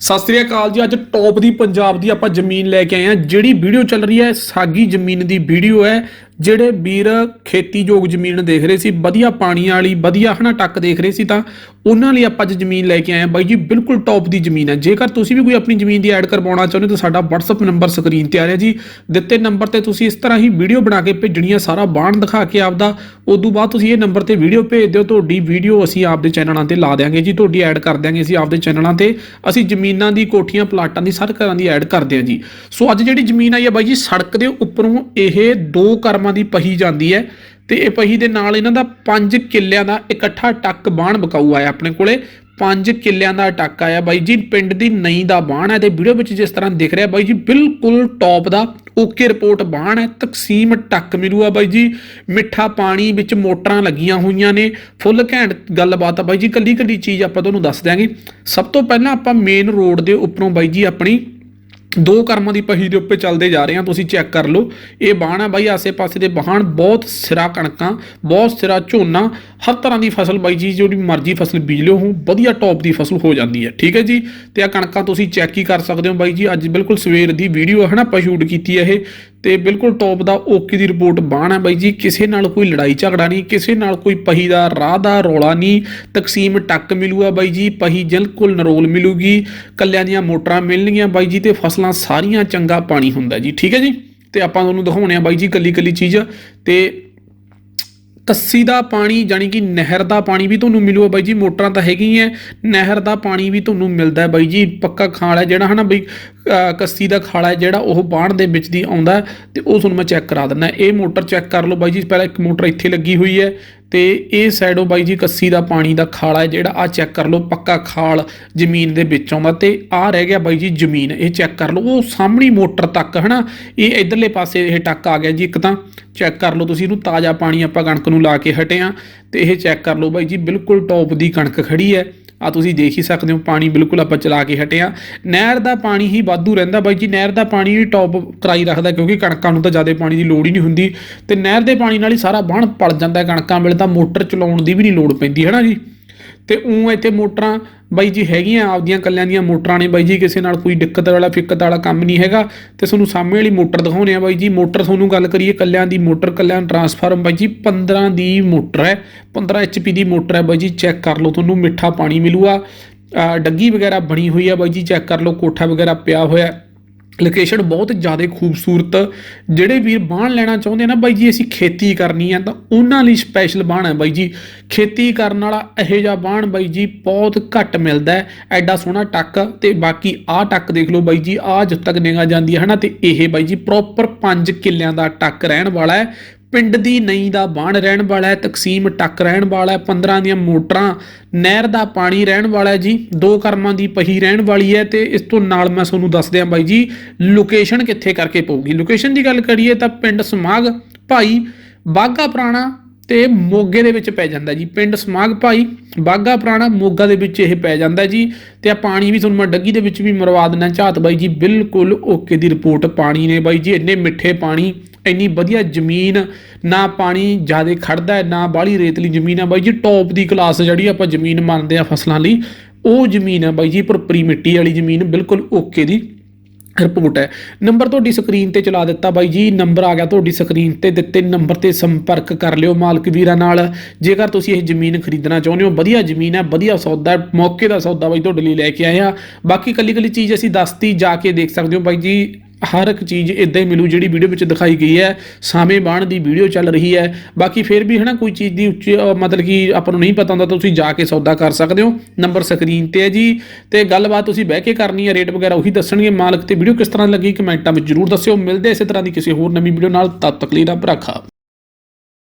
ਸਤਿ ਸ੍ਰੀ ਅਕਾਲ ਜੀ, ਅੱਜ ਟੌਪ ਦੀ ਪੰਜਾਬ ਦੀ ਆਪਾਂ ਜ਼ਮੀਨ ਲੈ ਕੇ ਆਏ ਆ ਜਿਹੜੀ ਵੀਡੀਓ ਚੱਲ ਰਹੀ ਹੈ, ਸਾਗੀ ਜ਼ਮੀਨ ਦੀ ਵੀਡੀਓ ਹੈ ਜਿਹੜੇ ਵੀਰ ਖੇਤੀਯੋਗ ਜ਼ਮੀਨ ਦੇਖ ਰਹੇ ਸੀ, ਵਧੀਆ ਪਾਣੀ ਵਾਲੀ, ਵਧੀਆ ਹਨਾ ਟੱਕ ਦੇਖ ਰਹੇ ਸੀ ਤਾਂ ਉਹਨਾਂ ਲਈ ਆਪਾਂ ਅੱਜ ਜ਼ਮੀਨ ਲੈ ਕੇ ਆਏ ਆ ਬਾਈ ਜੀ, ਬਿਲਕੁਲ ਟੌਪ ਦੀ ਜ਼ਮੀਨ ਹੈ। ਜੇਕਰ ਤੁਸੀਂ ਵੀ ਕੋਈ ਆਪਣੀ ਜ਼ਮੀਨ ਦੀ ਐਡ ਕਰਵਾਉਣਾ ਚਾਹੁੰਦੇ ਹੋ ਤਾਂ ਸਾਡਾ WhatsApp ਨੰਬਰ ਸਕਰੀਨ ਤੇ ਆ ਰਿਹਾ ਜੀ। ਦਿੱਤੇ ਨੰਬਰ ਤੇ ਤੁਸੀਂ ਇਸ ਤਰ੍ਹਾਂ ਹੀ ਵੀਡੀਓ ਬਣਾ ਕੇ ਭੇਜਣੀ ਹੈ ਸਾਰਾ ਬਾਣ ਦਿਖਾ ਕੇ ਆਪਦਾ। ਉਦੋਂ ਬਾਅਦ ਤੁਸੀਂ ਇਹ ਨੰਬਰ ਤੇ ਵੀਡੀਓ ਭੇਜ ਦਿਓ। ਤੁਹਾਡੀ ਵੀਡੀਓ ਅਸੀਂ ਆਪਦੇ ਚੈਨਲਾਂ ਤੇ ਲਾ ਦਿਆਂਗੇ ਜੀ। ਤੁਹਾਡੀ ਐਡ ਕਰ ਦਿਆਂਗੇ ਅਸੀਂ ਆਪਦੇ ਚੈਨਲਾਂ ਤੇ। ਅਸੀਂ ਜ਼ਮੀਨਾਂ ਦੀ, ਕੋਠੀਆਂ, ਪਲਾਟਾਂ ਦੀ ਸਾਰੇ ਘਰਾਂ ਦੀ ਐਡ ਕਰਦੇ ਹਾਂ ਜੀ। ਸੋ ਅੱਜ ਜਿਹੜੀ ਜ਼ਮੀਨ ਆਈ ਹੈ ਬਾਈ ਜੀ, ਸੜਕ ਦੇ ਉੱਪਰੋਂ ਇਹ ਦੋ ਕਰਮ ਦੀ ਪਹੀ ਜਾਂਦੀ ਹੈ ਤੇ ਇਹ ਪਹੀ ਦੇ ਨਾਲ ਇਹਨਾਂ ਦਾ 5 ਕਿੱਲਿਆਂ ਦਾ ਇਕੱਠਾ ਟੱਕ ਬਾਣ ਬਕਾਊ ਆਇਆ ਆਪਣੇ ਕੋਲੇ। 5 ਕਿੱਲਿਆਂ ਦਾ ਟੱਕ ਆਇਆ ਬਾਈ ਜੀ, ਪਿੰਡ ਦੀ ਨਈ ਦਾ ਬਾਣ ਹੈ ਤੇ ਵੀਡੀਓ ਵਿੱਚ ਜਿਸ ਤਰ੍ਹਾਂ ਦਿਖ ਰਿਹਾ ਬਾਈ ਜੀ, ਬਿਲਕੁਲ ਟੌਪ ਦਾ ਓਕੇ ਰਿਪੋਰਟ ਬਾਣ ਹੈ, ਤਕਸੀਮ ਟੱਕ ਮਿਲੂਆ ਬਾਈ ਜੀ। ਮਿੱਠਾ ਪਾਣੀ ਵਿੱਚ ਮੋਟਰਾਂ ਲੱਗੀਆਂ ਹੋਈਆਂ ਨੇ। ਫੁੱਲ ਘੈਂਟ ਗੱਲਬਾਤ ਆ ਬਾਈ ਜੀ ਕੱਲੀ ਕੱਲੀ ਚੀਜ਼ ਆਪਾਂ ਤੁਹਾਨੂੰ ਦੱਸ ਦਿਆਂਗੇ। ਸਭ ਤੋਂ ਪਹਿਲਾਂ ਆਪਾਂ ਮੇਨ ਰੋਡ ਦੇ ਉੱਪਰੋਂ ਬਾਈ ਜੀ ਆਪਣੀ ਦੋ ਕਰਮਾਂ ਦੀ ਪਹੀ ਦੇ ਉੱਪਰ ਚੱਲਦੇ ਜਾ ਰਹੇ ਹਾਂ, ਤੁਸੀਂ ਚੈੱਕ ਕਰ ਲਓ। ਇਹ ਬਾਣ ਹੈ ਬਾਈ, ਆਸੇ-ਪਾਸੇ ਦੇ ਬਾਣ ਬਹੁਤ ਸਿਰਾ ਕਣਕਾਂ, ਬਹੁਤ ਸਿਰਾ ਝੋਨਾ, ਹਰ ਤਰ੍ਹਾਂ ਦੀ ਫਸਲ ਬਾਈ ਜੀ, ਜਿਹੜੀ ਮਰਜ਼ੀ ਫਸਲ ਬੀਜ ਲਿਓ ਹੋ ਵਧੀਆ ਟੌਪ ਦੀ ਫਸਲ ਹੋ ਜਾਂਦੀ ਹੈ, ਠੀਕ ਹੈ ਜੀ? ਤੇ ਆ ਕਣਕਾਂ ਤੁਸੀਂ ਚੈੱਕ ਹੀ ਕਰ ਸਕਦੇ ਹੋ ਬਾਈ ਜੀ, ਅੱਜ ਬਿਲਕੁਲ ਸਵੇਰ ਦੀ ਵੀਡੀਓ ਹੈ ਨਾ, ਆਪਾਂ ਸ਼ੂਟ ਕੀਤੀ ਹੈ ਇਹ। ਤੇ ਬਿਲਕੁਲ ਟੌਪ ਦਾ ਓਕੇ ਦੀ ਰਿਪੋਰਟ ਬਾਣ ਹੈ ਬਾਈ ਜੀ। ਕਿਸੇ ਨਾਲ ਕੋਈ ਲੜਾਈ ਝਗੜਾ ਨਹੀਂ, ਕਿਸੇ ਨਾਲ ਕੋਈ ਪਹੀ ਦਾ ਰਾਹ ਦਾ ਰੌਲਾ ਨਹੀਂ। ਤਕਸੀਮ ਟੱਕ ਮਿਲੂਗਾ ਬਾਈ ਜੀ, ਪਹੀ ਬਿਲਕੁਲ ਨਰੋਲ ਮਿਲੂਗੀ। ਕੱਲਿਆਂ ਦੀਆਂ ਮੋਟਰਾਂ ਮਿਲਣਗੀਆਂ ਬਾਈ ਜੀ ਤੇ ਫਸਲਾਂ ਸਾਰੀਆਂ ਚੰਗਾ ਪਾਣੀ ਹੁੰਦਾ ਜੀ। ਠੀਕ ਹੈ ਜੀ? ਤੇ ਆਪਾਂ ਤੁਹਾਨੂੰ ਦਿਖਾਉਣੇ ਆ ਬਾਈ ਜੀ ਕੱਲੀ ਕੱਲੀ ਚੀਜ਼। ਤੇ ਕੱਸੀ ਦਾ ਪਾਣੀ ਜਾਨੀ ਕਿ ਨਹਿਰ ਦਾ ਪਾਣੀ ਵੀ ਤੁਹਾਨੂੰ ਮਿਲੂਗਾ ਬਾਈ ਜੀ, ਮੋਟਰਾਂ ਤਾਂ ਹੈਗੀਆਂ ਨਹਿਰ ਦਾ ਪਾਣੀ ਵੀ ਤੁਹਾਨੂੰ ਮਿਲਦਾ ਹੈ ਬਾਈ ਜੀ, ਪੱਕਾ ਖਾਲ ਹੈ ਜਿਹੜਾ ਹਨਾ ਬਈ ਕੱਸੀ ਦਾ ਖਾਲਾ ਹੈ ਜਿਹੜਾ ਉਹ ਬਾਣ ਦੇ ਵਿੱਚ ਦੀ ਆਉਂਦਾ ਹੈ ਤੇ ਉਹ ਤੁਹਾਨੂੰ ਮੈਂ ਚੈੱਕ ਕਰਾ ਦਿੰਦਾ। ਇਹ ਮੋਟਰ ਚੈੱਕ ਕਰ ਲਓ ਬਾਈ ਜੀ, ਪਹਿਲਾਂ ਇੱਕ ਮੋਟਰ ਇੱਥੇ ਲੱਗੀ ਹੋਈ ਹੈ। ਤੇ ਇਹ ਸਾਈਡੋਂ ਬਾਈ ਜੀ ਕੱਸੀ ਦਾ ਪਾਣੀ ਦਾ ਖਾਲਾ ਹੈ ਜਿਹੜਾ ਆ ਚੈੱਕ ਕਰ ਲਓ, ਪੱਕਾ ਖਾਲ ਜ਼ਮੀਨ ਦੇ ਵਿੱਚ ਆਉਂਦਾ ਤੇ ਆ ਰਹਿ ਗਿਆ ਬਾਈ ਜੀ ਜ਼ਮੀਨ, ਇਹ ਚੈੱਕ ਕਰ ਲਓ। ਉਹ ਸਾਹਮਣੀ ਮੋਟਰ ਤੱਕ, ਹਨਾ? ਇਹ ਇਧਰਲੇ ਪਾਸੇ ਇਹ ਟੱਕ ਆ ਗਿਆ ਜੀ ਇੱਕ ਤਾਂ। ਚੈੱਕ ਕਰ ਲਓ ਤੁਸੀਂ, ਇਹਨੂੰ ਤਾਜ਼ਾ ਪਾਣੀ ਆਪਾਂ ਕਣਕ ਨੂੰ ਲਾ ਕੇ ਹਟੇ ਆ ਤੇ ਇਹ ਚੈੱਕ ਕਰ ਲਓ ਬਾਈ ਜੀ, ਬਿਲਕੁਲ ਟੌਪ ਦੀ ਕਣਕ ਖੜੀ ਹੈ। ਆ ਤੁਸੀਂ ਦੇਖ ਹੀ ਸਕਦੇ ਹੋ, ਪਾਣੀ ਬਿਲਕੁਲ ਆਪਾਂ ਚਲਾ ਕੇ ਹਟੇ ਆ। ਨਹਿਰ ਦਾ ਪਾਣੀ ਹੀ ਵਾਧੂ ਰਹਿੰਦਾ ਬਾਈ ਜੀ, ਨਹਿਰ ਦਾ ਪਾਣੀ ਵੀ ਟੌਪ ਕਰਾਈ ਰੱਖਦਾ ਕਿਉਂਕਿ ਕਣਕਾਂ ਨੂੰ ਤਾਂ ਜ਼ਿਆਦਾ ਪਾਣੀ ਦੀ ਲੋੜ ਹੀ ਨਹੀਂ ਹੁੰਦੀ। ਤੇ ਨਹਿਰ ਦੇ ਪਾਣੀ ਨਾਲ ਹੀ ਸਾਰਾ ਬਾਣ ਪਲ ਜਾਂਦਾ, ਕਣਕਾਂ ਵੇਲੇ ਤਾਂ ਮੋਟਰ ਚਲਾਉਣ ਦੀ ਵੀ ਨਹੀਂ ਲੋੜ ਪੈਂਦੀ, ਹੈ ਨਾ ਜੀ? ਤੇ ਉਹ ਇੱਥੇ ਮੋਟਰਾਂ ਬਾਈ ਜੀ ਹੈਗੀਆਂ, ਆਪਦੀਆਂ ਕੱਲਿਆਂ ਦੀਆਂ ਮੋਟਰਾਂ ਨੇ ਬਾਈ ਜੀ, ਕਿਸੇ ਨਾਲ ਕੋਈ ਦਿੱਕਤ ਵਾਲਾ, ਫਿੱਕਤ ਵਾਲਾ ਕੰਮ ਨਹੀਂ ਹੈਗਾ। ਤੇ ਤੁਹਾਨੂੰ ਸਾਹਮਣੇ ਵਾਲੀ ਮੋਟਰ ਦਿਖਾਉਣੇ ਆ ਬਾਈ ਜੀ। ਮੋਟਰ ਤੁਹਾਨੂੰ ਗੱਲ ਕਰੀਏ ਕੱਲਿਆਂ ਦੀ ਮੋਟਰ ਕੱਲਿਆਂ ਟਰਾਂਸਫਾਰਮ ਬਾਈ ਜੀ 15 ਦੀ ਮੋਟਰ ਹੈ 15 HP ਦੀ ਮੋਟਰ ਹੈ ਬਾਈ ਜੀ। ਚੈੱਕ ਕਰ ਲਓ ਤੁਹਾਨੂੰ, ਮਿੱਠਾ ਪਾਣੀ ਮਿਲੂਗਾ। ਡੱਗੀ ਵਗੈਰਾ ਬਣੀ ਹੋਈ ਹੈ ਬਾਈ ਜੀ ਚੈੱਕ ਕਰ ਲਓ, ਕੋਠਾ ਵਗੈਰਾ ਪਿਆ ਹੋਇਆ। ਲੋਕੇਸ਼ਨ ਬਹੁਤ ਜ਼ਿਆਦਾ ਖੂਬਸੂਰਤ, ਜਿਹੜੇ ਵੀਰ ਬਾਣ ਲੈਣਾ ਚਾਹੁੰਦੇ ਨਾ ਬਾਈ ਜੀ, ਅਸੀਂ ਖੇਤੀ ਕਰਨੀ ਆ, ਤਾਂ ਉਹਨਾਂ ਲਈ ਸਪੈਸ਼ਲ ਬਾਣ ਹੈ ਬਾਈ ਜੀ। ਖੇਤੀ ਕਰਨ ਵਾਲਾ ਇਹੋ ਜਿਹਾ ਬਾਣ ਬਾਈ ਜੀ, ਬਹੁਤ ਘੱਟ ਮਿਲਦਾ ਹੈ, ਐਡਾ ਸੋਹਣਾ ਟੱਕ, ਤੇ ਬਾਕੀ ਆਹ ਟੱਕ ਦੇਖ ਲਓ ਬਾਈ ਜੀ, ਆਹ ਜਦ ਤੱਕ ਨਿਗਾ ਜਾਂਦੀ ਹੈ ਹਨਾ, ਤੇ ਇਹ ਬਾਈ ਜੀ ਪ੍ਰੋਪਰ 5 ਕਿੱਲਿਆਂ ਦਾ ਟੱਕ ਰਹਿਣ ਵਾਲਾ ਹੈ। ਪਿੰਡ ਦੀ ਨਈ ਦਾ ਬਾਣ ਰਹਿਣ ਵਾਲਾ ਹੈ, ਤਕਸੀਮ ਟੱਕ ਰਹਿਣ ਵਾਲਾ ਹੈ 15 ਦੀਆਂ ਮੋਟਰਾਂ, ਨਹਿਰ ਦਾ ਪਾਣੀ ਰਹਿਣ ਵਾਲਾ ਹੈ ਜੀ, ਦੋ ਕਰਮਾਂ ਦੀ ਪਹੀ ਰਹਿਣ ਵਾਲੀ ਹੈ ਤੇ ਇਸ ਤੋਂ ਨਾਲ ਮੈਂ ਤੁਹਾਨੂੰ ਦੱਸ ਦਿਆਂ ਬਾਈ ਜੀ ਲੋਕੇਸ਼ਨ ਕਿੱਥੇ ਕਰਕੇ ਪਊਗੀ? ਲੋਕੇਸ਼ਨ ਦੀ ਗੱਲ ਕਰੀਏ ਤਾਂ ਪਿੰਡ ਸਮਾਗ ਭਾਈ ਬਾਗਾ ਪੁਰਾਣਾ ਤੇ ਮੋਗੇ ਦੇ ਵਿੱਚ ਪੈ ਜਾਂਦਾ ਜੀ, ਪਿੰਡ ਸਮਾਗ ਭਾਈ ਬਾਗਾ ਪੁਰਾਣਾ ਮੋਗਾ ਦੇ ਵਿੱਚ ਇਹ ਪੈ ਜਾਂਦਾ ਜੀ ਤੇ ਆ ਪਾਣੀ ਵੀ ਤੁਹਾਨੂੰ ਮੈਂ ਡੱਗੀ ਦੇ ਵਿੱਚ ਵੀ ਮਰਵਾ ਦਿੰਦਾ, ਝਾਤ ਬਾਈ ਜੀ, ਬਿਲਕੁਲ ਓਕੇ ਦੀ ਰਿਪੋਰਟ ਪਾਣੀ ਨੇ ਬਾਈ ਜੀ, ਇੰਨੇ ਮਿੱਠੇ ਪਾਣੀ ਇੰਨੀ ਵਧੀਆ ਜ਼ਮੀਨ, ਨਾ ਪਾਣੀ ਜ਼ਿਆਦਾ ਖੜਦਾ ਹੈ, ਨਾ ਬਾਹਲੀ ਰੇਤਲੀ ਜ਼ਮੀਨ ਹੈ ਬਾਈ ਜੀ ਟੌਪ ਦੀ ਕਲਾਸ ਜਿਹੜੀ ਆਪਾਂ ਜ਼ਮੀਨ ਮੰਨਦੇ ਆ ਫਸਲਾਂ ਲਈ, ਉਹ ਜ਼ਮੀਨ ਹੈ ਬਾਈ ਜੀ, ਭਰਪਰੀ ਮਿੱਟੀ ਵਾਲੀ ਜ਼ਮੀਨ, ਬਿਲਕੁਲ ਓਕੇ ਦੀ ਰਿਪੋਰਟ ਹੈ। ਨੰਬਰ ਤੁਹਾਡੀ ਸਕਰੀਨ ਤੇ ਚਲਾ ਦਿੱਤਾ ਬਾਈ ਜੀ ਨੰਬਰ ਆ ਗਿਆ ਤੁਹਾਡੀ ਸਕਰੀਨ ਤੇ ਦਿੱਤੇ ਨੰਬਰ ਤੇ ਸੰਪਰਕ ਕਰ ਲਿਓ ਮਾਲਕ ਵੀਰਾਂ ਨਾਲ। ਜੇਕਰ ਤੁਸੀਂ ਇਹ ਜ਼ਮੀਨ ਖਰੀਦਣਾ ਚਾਹੁੰਦੇ ਹੋ, ਵਧੀਆ ਜ਼ਮੀਨ ਹੈ, ਵਧੀਆ ਸੌਦਾ ਹੈ, ਮੌਕੇ ਦਾ ਸੌਦਾ ਬਾਈ ਤੁਹਾਡੇ ਲਈ ਲੈ ਕੇ ਆਏ ਆ ਬਾਕੀ ਕੱਲੀ ਕੱਲੀ ਚੀਜ਼ ਅਸੀਂ ਦੱਸਤੀ, ਜਾ ਕੇ ਦੇਖ ਸਕਦੇ ਹੋ ਬਾਈ ਜੀ ਹਰ ਇੱਕ ਚੀਜ਼ ਇਦਾਂ ਹੀ ਮਿਲੂ ਜਿਹੜੀ ਵੀਡੀਓ ਵਿੱਚ ਦਿਖਾਈ ਗਈ ਹੈ, ਸਾਵੇਂ ਬਾਣ ਦੀ ਵੀਡੀਓ ਚੱਲ ਰਹੀ ਹੈ। ਬਾਕੀ ਫਿਰ ਵੀ ਹਨਾ ਕੋਈ ਚੀਜ਼ ਦੀ ਉੱਚੀ ਮਤਲਬ ਕਿ ਆਪਾਂ ਨੂੰ ਨਹੀਂ ਪਤਾ ਹੁੰਦਾ, ਤਾਂ ਤੁਸੀਂ ਜਾ ਕੇ ਸੌਦਾ ਕਰ ਸਕਦੇ ਹੋ। ਨੰਬਰ ਸਕਰੀਨ ਤੇ ਹੈ ਜੀ। ਤੇ ਗੱਲਬਾਤ ਤੁਸੀਂ ਬਹਿ ਕੇ ਕਰਨੀ ਹੈ ਰੇਟ ਵਗੈਰਾ ਉਹੀ ਦੱਸਣਗੇ। ਮਾਲਕ ਤੇ ਵੀਡੀਓ ਕਿਸ ਤਰ੍ਹਾਂ ਲੱਗੀ, ਕਮੈਂਟਾਂ ਵਿੱਚ ਜਰੂਰ ਦੱਸਿਓ। ਮਿਲਦੇ ਇਸੇ ਤਰ੍ਹਾਂ ਦੀ ਕਿਸੇ ਹੋਰ ਨਵੀਂ ਵੀਡੀਓ ਨਾਲ। ਤਦ ਤੱਕ ਲਈ ਰੱਬ ਰੱਖਾ।